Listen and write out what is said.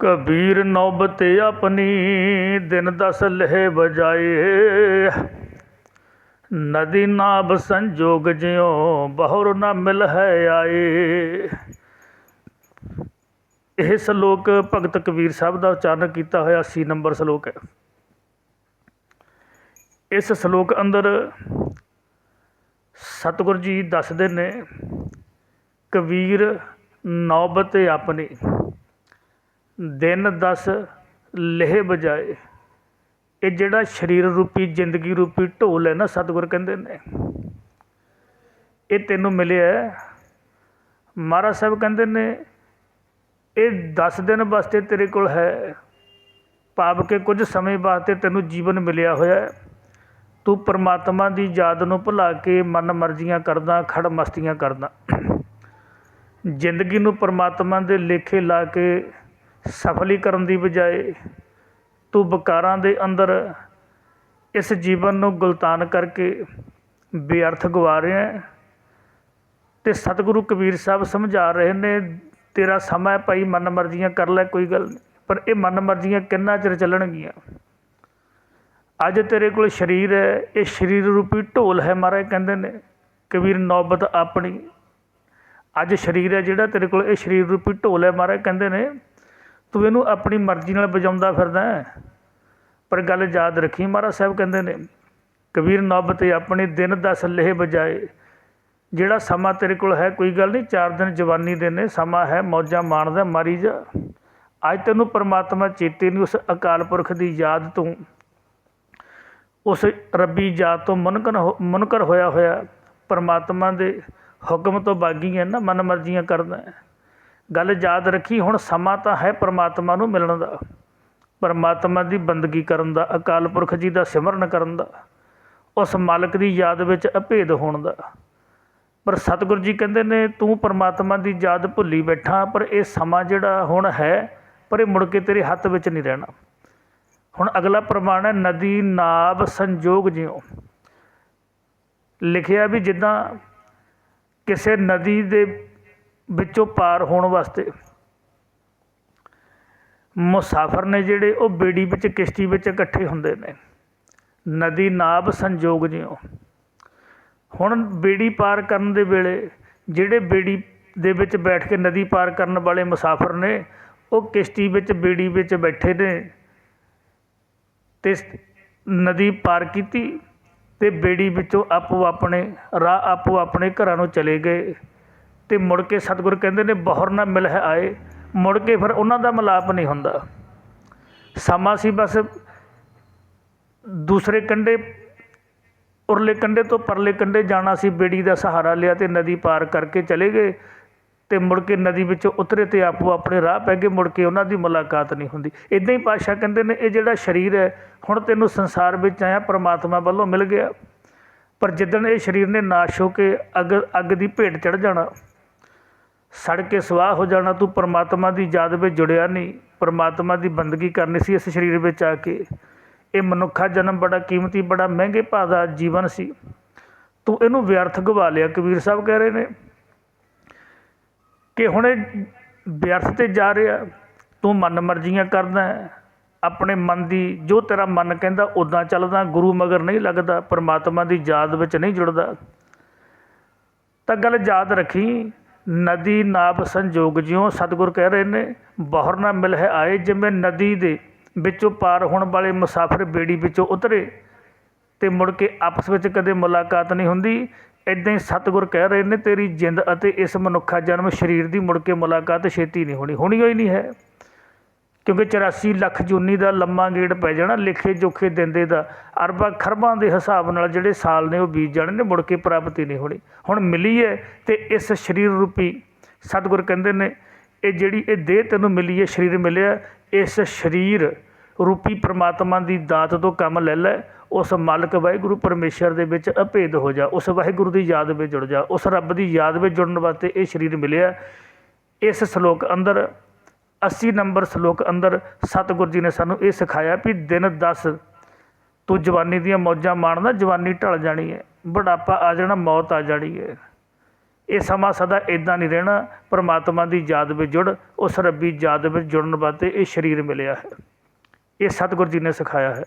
ਕਬੀਰ ਨੌਬਤ ਆਪਣੀ ਦਿਨ ਦਸ ਲਹਿ ਬਜਾਏ ਨਦੀ ਨਾਬ ਸੰਜੋਗ ਜਿਉ ਬਹੁਰ ਨਾ ਮਿਲ ਹੈ ਆਏ। ਇਹ ਸ਼ਲੋਕ ਭਗਤ ਕਬੀਰ ਸਾਹਿਬ ਦਾ ਉਚਾਰਨ ਕੀਤਾ ਹੋਇਆ 80 ਨੰਬਰ ਸ਼ਲੋਕ ਹੈ। ਇਸ ਸ਼ਲੋਕ ਅੰਦਰ ਸਤਿਗੁਰ ਜੀ ਦੱਸਦੇ ਨੇ, ਕਬੀਰ ਨੌਬਤ ਆਪਣੀ ਦਿਨ ਦਸ ਲਹਿ ਬਜਾਏ। ਇਹ ਜਿਹੜਾ ਸਰੀਰ ਰੂਪੀ, ਜ਼ਿੰਦਗੀ ਰੂਪੀ ਢੋਲ ਹੈ ਨਾ, ਸਤਿਗੁਰ ਕਹਿੰਦੇ ਨੇ। ਇਹ ਤੈਨੂੰ ਮਿਲਿਆ ਮਹਾਰਾਜ ਸਾਹਿਬ ਕਹਿੰਦੇ ਨੇ, ਇਹ 10 ਦਿਨ ਵਾਸਤੇ ਤੇਰੇ ਕੋਲ ਹੈ। ਭਾਵ ਕਿ ਕੁਝ ਸਮੇਂ ਵਾਸਤੇ ਤੈਨੂੰ ਜੀਵਨ ਮਿਲਿਆ ਹੋਇਆ ਤੂੰ ਪਰਮਾਤਮਾ ਦੀ ਯਾਦ ਨੂੰ ਭੁਲਾ ਕੇ ਮਨ ਮਰਜ਼ੀਆਂ ਕਰਦਾ, ਖੜ ਮਸਤੀਆਂ ਕਰਦਾ। ਜ਼ਿੰਦਗੀ ਨੂੰ ਪਰਮਾਤਮਾ ਦੇ ਲੇਖੇ ਲਾ ਕੇ ਸਫਲੀਕਰਨ ਦੀ ਬਜਾਏ ਤੂੰ ਵਿਕਾਰਾਂ ਦੇ ਅੰਦਰ ਇਸ ਜੀਵਨ ਨੂੰ ਗੁਲਤਾਨ ਕਰਕੇ ਬੇਅਰਥ ਗਵਾ ਰਿਹਾ ਹੈ। ਤੇ ਸਤਿਗੁਰੂ ਕਬੀਰ ਸਾਹਿਬ ਸਮਝਾ ਰਹੇ ਨੇ, ਤੇਰਾ ਸਮਾਂ ਹੈ ਭਾਈ, ਮਨ ਮਰਜ਼ੀਆਂ ਕਰ ਲੈ, ਕੋਈ ਗੱਲ ਨਹੀਂ। ਪਰ ਇਹ ਮਨ ਮਰਜ਼ੀਆਂ ਕਿੰਨਾ ਚਿਰ ਚੱਲਣਗੀਆਂ? ਅੱਜ ਤੇਰੇ ਕੋਲ ਸਰੀਰ ਹੈ, ਇਹ ਸਰੀਰ ਰੂਪੀ ਢੋਲ ਹੈ ਮਹਾਰਾਜ ਕਹਿੰਦੇ ਨੇ, ਕਬੀਰ ਨੌਬਤ ਆਪਣੀ। ਅੱਜ ਸਰੀਰ ਹੈ ਜਿਹੜਾ ਤੇਰੇ ਕੋਲ, ਇਹ ਸਰੀਰ ਰੂਪੀ ਢੋਲ ਹੈ ਮਹਾਰਾਜ ਕਹਿੰਦੇ ਨੇ। ਤੂੰ ਇਹਨੂੰ ਆਪਣੀ ਮਰਜ਼ੀ ਨਾਲ ਵਜਾਉਂਦਾ ਫਿਰਦਾ ਪਰ ਗੱਲ ਯਾਦ ਰੱਖੀ, ਮਹਾਰਾਜ ਸਾਹਿਬ ਕਹਿੰਦੇ ਨੇ, ਕਬੀਰ ਨੌਬਤ ਆਪਣੇ ਦਿਨ ਦਾ ਲੇਹ ਬਜਾਏ ਜਿਹੜਾ ਸਮਾਂ ਤੇਰੇ ਕੋਲ ਹੈ, ਕੋਈ ਗੱਲ ਨਹੀਂ, ਚਾਰ ਦਿਨ ਜਵਾਨੀ ਦੇ ਨੇ, ਸਮਾਂ ਹੈ, ਮੌਜਾਂ ਮਾਣਦਾ, ਮਾਰੀ ਜਾ। ਅੱਜ ਤੈਨੂੰ ਪਰਮਾਤਮਾ ਚੇਤੇ ਨਹੀਂ, ਉਸ ਅਕਾਲ ਪੁਰਖ ਦੀ ਯਾਦ ਤੋਂ। ਉਸ ਰੱਬੀ ਯਾਦ ਤੋਂ ਮੁਨਕਰ ਹੋ- ਮੁਨਕਰ ਹੋਇਆ ਹੋਇਆ ਪਰਮਾਤਮਾ ਦੇ ਹੁਕਮ ਤੋਂ ਬਾਗੀ ਹੈ ਨਾ, ਮਨ ਮਰਜ਼ੀਆਂ ਕਰਦਾ ਗੱਲ ਯਾਦ ਰੱਖੀ, ਹੁਣ ਸਮਾਂ ਤਾਂ ਹੈ ਪਰਮਾਤਮਾ ਨੂੰ ਮਿਲਣ ਦਾ। ਪਰਮਾਤਮਾ ਦੀ ਬੰਦਗੀ ਕਰਨ ਦਾ, ਅਕਾਲ ਪੁਰਖ ਜੀ ਦਾ ਸਿਮਰਨ ਕਰਨ ਦਾ, ਉਸ ਮਾਲਕ ਦੀ ਯਾਦ ਵਿੱਚ ਅਭੇਦ ਹੋਣ ਦਾ। ਪਰ ਸਤਿਗੁਰੂ ਜੀ ਕਹਿੰਦੇ ਨੇ, ਤੂੰ ਪਰਮਾਤਮਾ ਦੀ ਯਾਦ ਭੁੱਲੀ ਬੈਠਾ, ਪਰ ਇਹ ਸਮਾਂ ਜਿਹੜਾ ਹੁਣ ਹੈ, ਪਰ ਇਹ ਮੁੜ ਕੇ ਤੇਰੇ ਹੱਥ ਵਿੱਚ ਨਹੀਂ ਰਹਿਣਾ। ਹੁਣ ਅਗਲਾ ਪ੍ਰਮਾਣ ਹੈ, ਨਦੀ ਨਾਬ ਸੰਜੋਗ ਜਿਉ। ਲਿਖਿਆ ਵੀ ਜਿੱਦਾਂ ਕਿਸੇ ਨਦੀ ਦੇ ਵਿੱਚੋਂ ਪਾਰ ਹੋਣ ਵਾਸਤੇ। ਮੁਸਾਫਰ ਨੇ ਜਿਹੜੇ ਉਹ ਬੇੜੀ ਵਿੱਚ, ਕਿਸ਼ਤੀ ਵਿੱਚ ਇਕੱਠੇ ਹੁੰਦੇ ਨੇ। ਨਦੀ ਨਾਬ ਸੰਜੋਗ ਜਿਉ। ਹੁਣ ਬੇੜੀ ਪਾਰ ਕਰਨ ਦੇ ਵੇਲੇ ਜਿਹੜੇ ਬੇੜੀ ਦੇ ਵਿੱਚ ਬੈਠ ਕੇ ਨਦੀ ਪਾਰ ਕਰਨ ਵਾਲੇ ਮੁਸਾਫਰ ਨੇ, ਉਹ ਕਿਸ਼ਤੀ ਵਿੱਚ, ਬੇੜੀ ਵਿੱਚ ਬੈਠੇ ਨੇ ਤੇ ਨਦੀ ਪਾਰ ਕੀਤੀ ਤੇ ਬੇੜੀ ਵਿੱਚੋਂ ਆਪੋ ਆਪਣੇ, ਰਾਹ ਆਪੋ ਆਪਣੇ ਘਰਾਂ ਨੂੰ ਚਲੇ ਗਏ। ਅਤੇ ਮੁੜ ਕੇ ਸਤਿਗੁਰ ਕਹਿੰਦੇ ਨੇ ਬਹੁਰ ਨਾ ਮਿਲ ਹੈ ਆਏ। ਮੁੜ ਕੇ ਫਿਰ ਉਹਨਾਂ ਦਾ ਮਿਲਾਪ ਨਹੀਂ ਹੁੰਦਾ। ਸਮਾਂ ਸੀ ਬਸ ਦੂਸਰੇ ਕੰਢੇ, ਉਰਲੇ ਕੰਢੇ ਤੋਂ ਪਰਲੇ ਕੰਢੇ ਜਾਣਾ ਸੀ। ਬੇੜੀ ਦਾ ਸਹਾਰਾ ਲਿਆ ਤੇ ਨਦੀ ਪਾਰ ਕਰਕੇ ਚਲੇ ਗਏ ਤੇ ਮੁੜ ਕੇ ਨਦੀ ਵਿੱਚੋਂ ਉਤਰੇ ਤੇ ਆਪੋ ਆਪਣੇ ਰਾਹ ਪੈ ਗਏ। ਮੁੜ ਕੇ ਉਹਨਾਂ ਦੀ ਮੁਲਾਕਾਤ ਨਹੀਂ ਹੁੰਦੀ। ਇਦਾਂ ਹੀ ਪਾਤਸ਼ਾਹ ਕਹਿੰਦੇ ਨੇ, ਇਹ ਜਿਹੜਾ ਸਰੀਰ ਹੈ, ਹੁਣ ਤੈਨੂੰ ਸੰਸਾਰ ਵਿੱਚ ਆਇਆ, ਪ੍ਰਮਾਤਮਾ ਵੱਲੋਂ ਮਿਲ ਗਿਆ। ਪਰ ਜਿੱਦਣ ਇਹ ਸਰੀਰ ਨੇ ਨਾਸ਼ ਹੋ ਕੇ ਅੱਗ ਅੱਗ ਦੀ ਭੇਟ ਚੜ ਜਾਣਾ ਸੜ ਕੇ ਸਵਾਹ ਹੋ ਜਾਣਾ, ਤੂੰ ਪਰਮਾਤਮਾ ਦੀ ਯਾਦ ਵਿੱਚ ਜੁੜਿਆ ਨਹੀਂ। ਪਰਮਾਤਮਾ ਦੀ ਬੰਦਗੀ ਕਰਨੀ ਸੀ ਇਸ ਸਰੀਰ ਵਿੱਚ ਆ ਕੇ। ਇਹ ਮਨੁੱਖਾ ਜਨਮ ਬੜਾ ਕੀਮਤੀ, ਬੜਾ ਮਹਿੰਗੇ ਭਾਅ ਦਾ ਜੀਵਨ ਸੀ। ਤੂੰ ਇਹਨੂੰ ਵਿਅਰਥ ਗਵਾ ਲਿਆ, ਕਬੀਰ ਸਾਹਿਬ ਕਹਿ ਰਹੇ ਨੇ। ਕਿ ਹੁਣ ਇਹ ਵਿਅਰਥ ਤੇ ਜਾ ਰਿਹਾ, ਤੂੰ ਮਨ ਮਰਜ਼ੀਆਂ ਕਰਦਾ ਆਪਣੇ ਮਨ ਦੀ ਜੋ ਤੇਰਾ ਮਨ ਕਹਿੰਦਾ ਉਦਾਂ ਚੱਲਦਾ। ਗੁਰੂ ਮਗਰ ਨਹੀਂ ਲੱਗਦਾ, ਪਰਮਾਤਮਾ ਦੀ ਯਾਦ ਵਿੱਚ ਨਹੀਂ ਜੁੜਦਾ। ਤਾਂ ਗੱਲ ਯਾਦ ਰੱਖੀ। ਨਦੀ ਨਾਬ ਸੰਜੋਗ ਜਿਉ ਸਤਿਗੁਰ ਕਹਿ ਰਹੇ ਨੇ, ਬਹੁਰ ਨਾ ਮਿਲ ਹੈ ਆਏ ਜਿਵੇਂ ਨਦੀ ਦੇ ਵਿੱਚੋਂ ਪਾਰ ਹੋਣ ਵਾਲੇ ਮੁਸਾਫਿਰ ਬੇੜੀ ਵਿੱਚੋਂ ਉਤਰੇ। ਤੇ ਮੁੜ ਕੇ ਆਪਸ ਵਿੱਚ ਕਦੇ ਮੁਲਾਕਾਤ ਨਹੀਂ ਹੁੰਦੀ। ਇਦਾਂ ਹੀ ਸਤਿਗੁਰ ਕਹਿ ਰਹੇ ਨੇ, ਤੇਰੀ ਜਿੰਦ ਅਤੇ ਇਸ ਮਨੁੱਖਾ ਜਨਮ ਸਰੀਰ ਦੀ ਮੁੜ ਕੇ ਮੁਲਾਕਾਤ ਛੇਤੀ ਨਹੀਂ ਹੋਣੀ ਹੋਣੀ ਹੋਈ ਨਹੀਂ ਹੈ। ਕਿਉਂਕਿ 84 ਲੱਖ ਜੂਨੀ ਦਾ ਲੰਮਾ ਗੇੜ ਪੈ ਜਾਣਾ, ਲਿਖੇ ਜੋਖੇ ਦਿੰਦੇ ਦਾ। ਅਰਬਾਂ ਖਰਬਾਂ ਦੇ ਹਿਸਾਬ ਨਾਲ ਜਿਹੜੇ ਸਾਲ ਨੇ ਉਹ ਬੀਤ ਜਾਣੇ ਨੇ, ਮੁੜ ਕੇ ਪ੍ਰਾਪਤੀ ਨਹੀਂ ਹੋਣੀ। ਹੁਣ ਮਿਲੀ ਹੈ ਤੇ ਇਸ ਸਰੀਰ ਰੂਪੀ ਸਤਿਗੁਰ ਕਹਿੰਦੇ ਨੇ, ਇਹ ਜਿਹੜੀ ਇਹ ਦੇਹ ਤੈਨੂੰ ਮਿਲੀ ਹੈ ਸਰੀਰ ਮਿਲਿਆ, ਇਸ ਸਰੀਰ ਰੂਪੀ ਪ੍ਰਮਾਤਮਾ ਦੀ ਦਾਤ ਤੋਂ ਕੰਮ ਲੈ ਲੈ, ਉਸ ਮਾਲਕ ਵਾਹਿਗੁਰੂ ਪਰਮੇਸ਼ਰ ਦੇ ਵਿੱਚ ਅਭੇਦ ਹੋ ਜਾ, ਉਸ ਵਾਹਿਗੁਰੂ ਦੀ ਯਾਦ ਵਿੱਚ ਜੁੜ ਜਾ, ਉਸ ਰੱਬ ਦੀ ਯਾਦ ਵਿੱਚ ਜੁੜਨ ਵਾਸਤੇ ਇਹ ਸਰੀਰ ਮਿਲਿਆ। ਇਸ ਸ਼ਲੋਕ ਅੰਦਰ 80 ਨੰਬਰ ਸ਼ਲੋਕ ਅੰਦਰ ਸਤਿਗੁਰੂ ਜੀ ਨੇ ਸਾਨੂੰ ਇਹ ਸਿਖਾਇਆ ਵੀ ਦਿਨ ਦੱਸ, ਤੂੰ ਜਵਾਨੀ ਦੀਆਂ ਮੌਜਾਂ ਮਾਣਦਾ, ਜਵਾਨੀ ਢਲ ਜਾਣੀ ਹੈ। ਬੁਢਾਪਾ ਆ ਜਾਣਾ, ਮੌਤ ਆ ਜਾਣੀ ਹੈ। ਇਹ ਸਮਾਂ ਸਦਾ ਇਦਾਂ ਨਹੀਂ ਰਹਿਣਾ, ਪਰਮਾਤਮਾ ਦੀ ਯਾਦ ਵਿੱਚ ਜੁੜ, ਉਸ ਰੱਬੀ ਯਾਦ ਵਿੱਚ ਜੁੜਨ ਵਾਸਤੇ ਇਹ ਸਰੀਰ ਮਿਲਿਆ ਹੈ। ਇਹ ਸਤਿਗੁਰੂ ਜੀ ਨੇ ਸਿਖਾਇਆ ਹੈ।